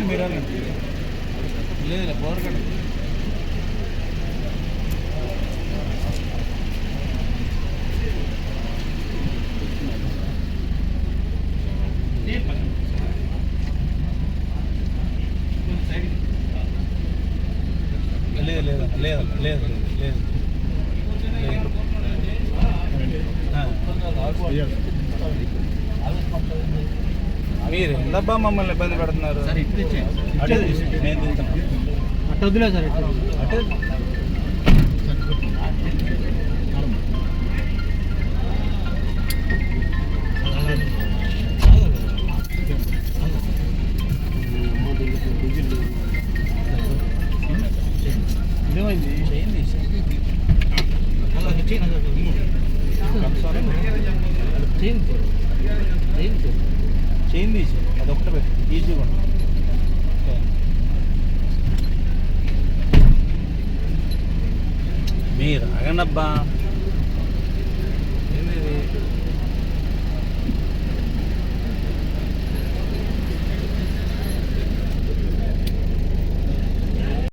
మీరు లేదు బోర్ కడ లేదు లేదు లేదు లేదు లేదు లేదు. మీరు ఎందబ్బా మమ్మల్ని ఇబ్బంది పెడుతున్నారు సార్ ఇప్పుడు ఇచ్చేయండి అటే తీసుకో, నేను తింటాను అట్ట వద్దులే సార్ అటే ఏమైంది చేయండి చైన్ తీసి అదొకటి పెట్టి ఈజీగా ఉంటుంది. మీరు అగనబ్బా